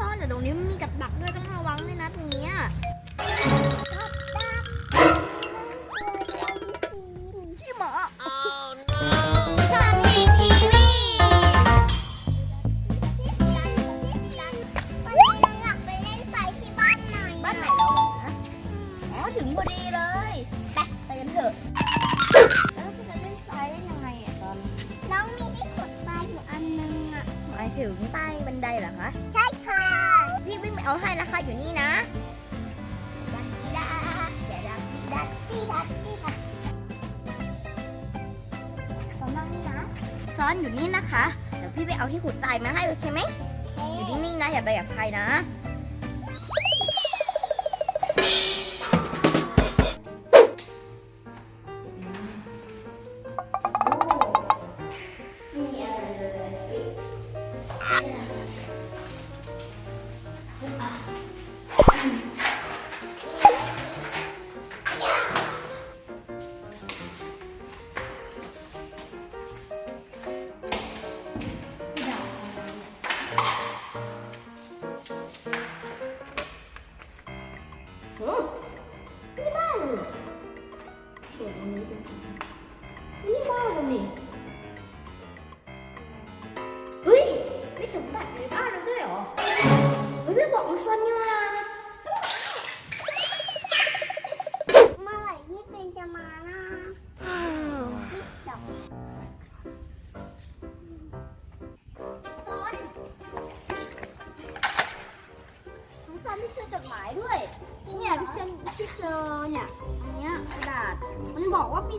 ซ่อนเดี๋ยวตรงนี้มันมีกับดักด้วยต้องระวังด้วยนะตรงเนี้ยขี้หมาสอนเองทีวีวันนี้น้องอยากไปเล่นไฟที่บ้านหน่อยบ้านไหนเราอะอ๋อถึงพอดีเลยไปไปกันเถอะ แล้วจะเล่นไฟได้ยังไงอะตอนน้องมีที่ขุดปลาอยู่อันนึงอะหมายถึงใต้บันไดเหรอคะ ใช่ ไปเอาให้นะคะอยู่นี่นะซ้อนอนอยู่นี่นะคะ เดี๋ยวพี่ไปเอาที่ขุดใจมาให้โอเคไหมอยู่นิ่งๆนะอย่าไปกับใครนะ Ooh.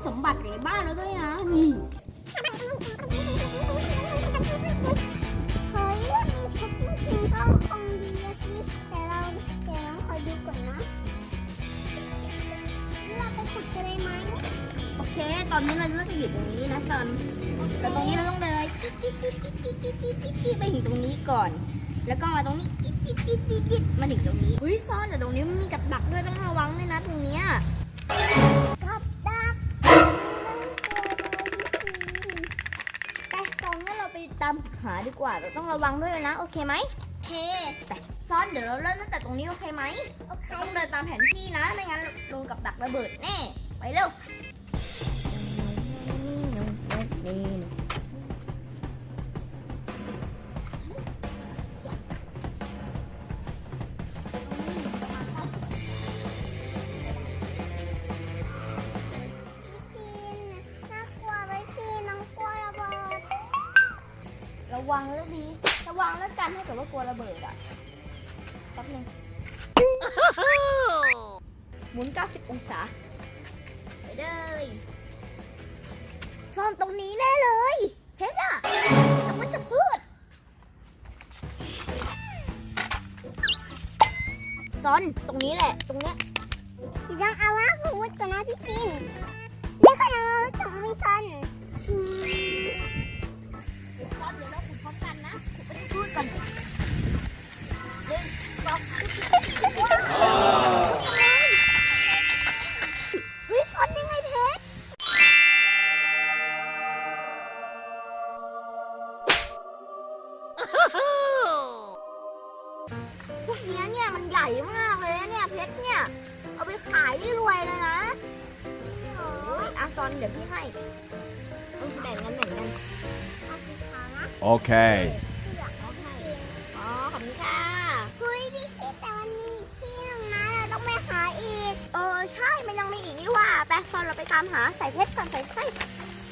สมบัติอยู่ในบ้านเราด้วยนะ นี่เฮ้ยมีเพชรจริงๆก็คงดีอะสิแต่เราแต่เราขอดูก่อนนะเราไปขุดกันเลยไหมโอเค ตอนนี้เราจะอยู่ตรงนี้นะซันแต่ตรงนี้เราต้องเดินติ๊ดติ๊ดติ๊ดติ๊ดติ๊ดติ๊ดติ๊ดติ๊ดไปถึงตรงนี้ก่อน แล้วก็มาตรงนี้ติ๊ดติ๊ดติ๊ดติ๊ดติ๊ดมาถึงตรงนี้เฮ้ยซ่อนแต่ตรงนี้มันมีกับดักด้วยต้องระวังด้วยนะตรงเนี้ย ตามหาดีกว่าแต่ต้องระวังด้วยนะโอเคไหมเคไปซ่อนเดี๋ยวเราเริ่มตั้งแต่ตรงนี้โอเคไหมโอเคต้องเดินตามแผนที่นะไม่งั้นลงกับดักระเบิดแน่ไปเร็ว ระวังแล้วดี ระวังแล้วกันถ้าเกิดว่ากลัวระเบิดอะแป๊บนึงหมุน 90 องศา ไปเลยซ่อนตรงนี้แน่เลยเพชรอะแต่มันจะพืชซ่อนตรงนี้แหละ ตรงเนี้ยาไปขายได้รวยเลยนะโอ้ยอาซอนเดี๋ยวพี่ให้เออแบ่งกันแบ่งกันเอาสีขาวนะ Okay. เอาให้อ๋อขอบคุณค่ะเฮ้ยพี่ฟินแต่มันมีอีกที่หนึงนะเราต้องไปหาอีก เออใช่มันยังมีอีกนี่ว่าไปซอนเราไปตามหาใส่เพชรก่อนใส่ใส่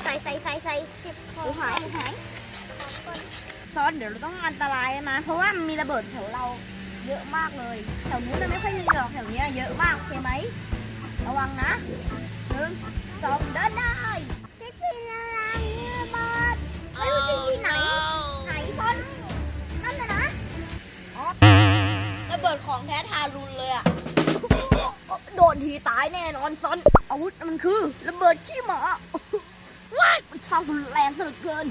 ใส่ใส่ใส่ใส่เก็บขหองนูหายหนูหายของก่อนซอนเดี๋ยวเราต้องอันตรายนะเพราะว่ามันมีระเบิดแถวเราเยอะมากเลยแถวนู้นมันไม่ค่อยมีหรอกแถวเนี้ยเยอะมากโอเคไหม ระวังนะหนึ่งสองเดินได้พี่ฟินอะไรนี่ระเบิดเฮ้ยมันจริงที่ไหน ไหนซอนนั่นน่ะนะอ๋อระเบิดของแท้ทารุณเลยอะโดนทีตายแน่นอนซอน อาวุธมันคือ ระเบิดขี้หมาว้ายมันช่างรุนแรงซะเหลือเกิน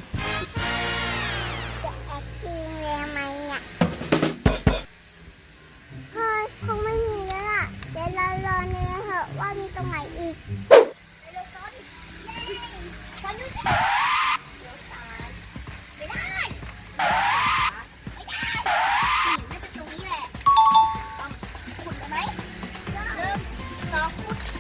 Nachwuchs.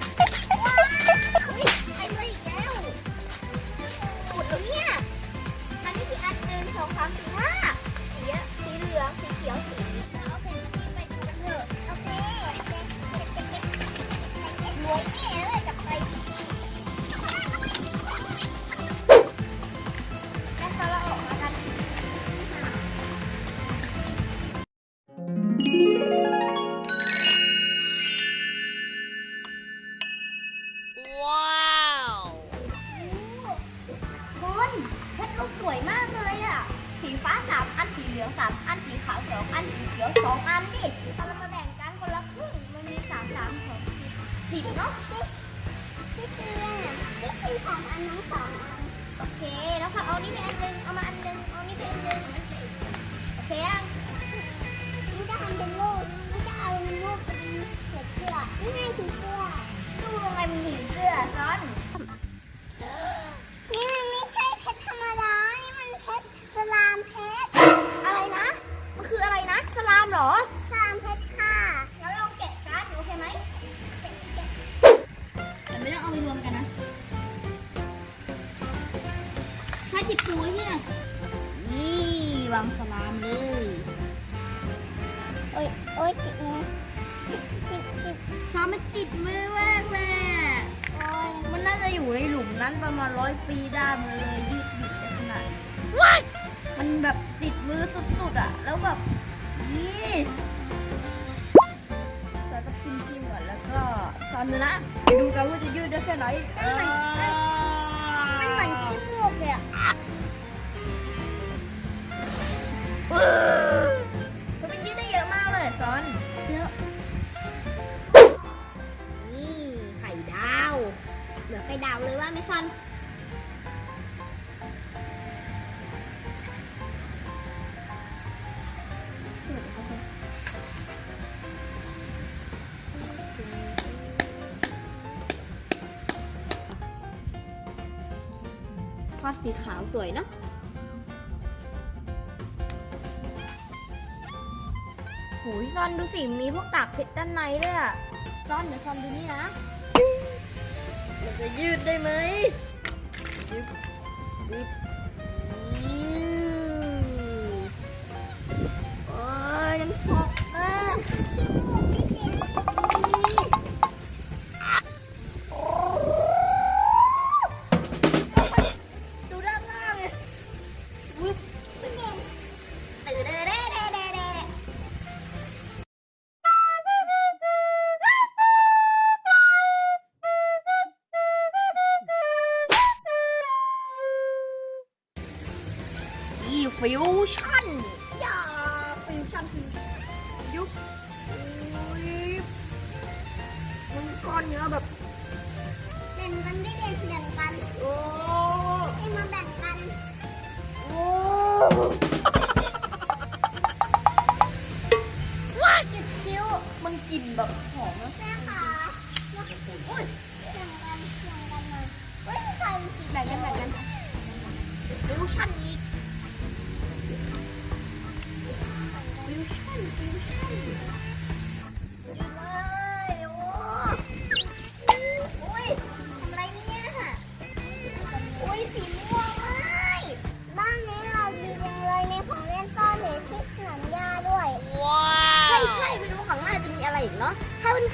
อันสีเหลืองสามอันสีขาวสองอันสีเขียวสองอันดิเอาเรามาแบ่งกันคนละครึ่งมันมีสามสามของสิบเนาะพี่เตือนพี่ตีสามอันน้องสองอันโอเคแล้วค่ะเอานี่ไปอันหนึงเอามาอันหนึงเอานี่ไปอันหนึงโอเคอะนี่จะทำเป็นโล่าจิบปูไว้ที่ไหนนี่วางสลามเลยโอ้ยโอ้ยติดมือจิบจิบจิบซอมมันติดมือมากเลยอะโอ้ยมันน่าจะอยู่ในหลุมนั้นประมาณร้อยปีได้มันเลยยืดหยุ่นได้ขนาดนี้มันแบบติดมือสุดๆอะ แล้วแบบนี่เราจะจิ้มจิ้มๆก่อนแล้วก็ซ้อนดูนะ ดูกันว่าจะยืดได้แค่ไหนเออะเออมั อดสีขาวสวยเนาะโหยซอนดูสิมีพวกกากเพชรด้านในด้วยอะซอนเดี๋ยวซอนดูนี่นะมันจะยืดได้ไหม เนื้อแบบแบ่งกันพี่เด่นแบ่งกันโอ้ให้มาแบ่งกันโอ้ว่าจุดคิ้วมันกลิ่นแบบหอมนะแม่ค่ะโอ้ยแบ่งกันแบ่งกันหน่อยเฮ้ยใส่สีแบ่งกันแบ่งกันฟิวชั่นอีกฟิวชั่นฟิวชั่น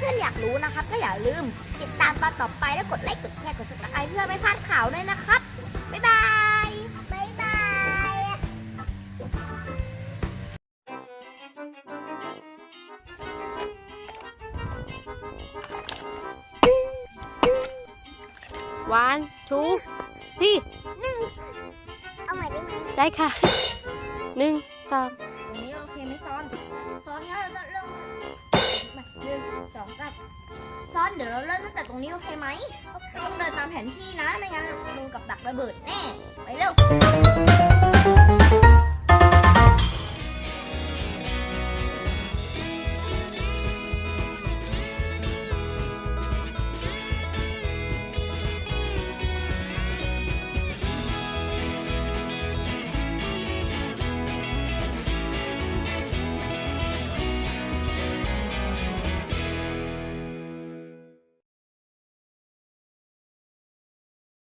พื่อนๆอยากรู้นะครับ ก็อย่าลืม ติดตามตอนต่อไปแล้วกดไลค์กดแชร์กด subscribe เพื่อไม่พลาดข่าวด้วยนะครับ บ๊ายบายบ๊ายบาย one two three หนึ่งเอาใหม่ได้ไหมได้ค่ะหนึ่งสอง หนึ่งสองสามซ้อนเดี๋ยวเราเริ่มตั้งแต่ตรงนี้โอเคไหมต้องเดินตามแผนที่นะ ไม่งั้นลุงกับดักระเบิดแน่ ไปเร็ว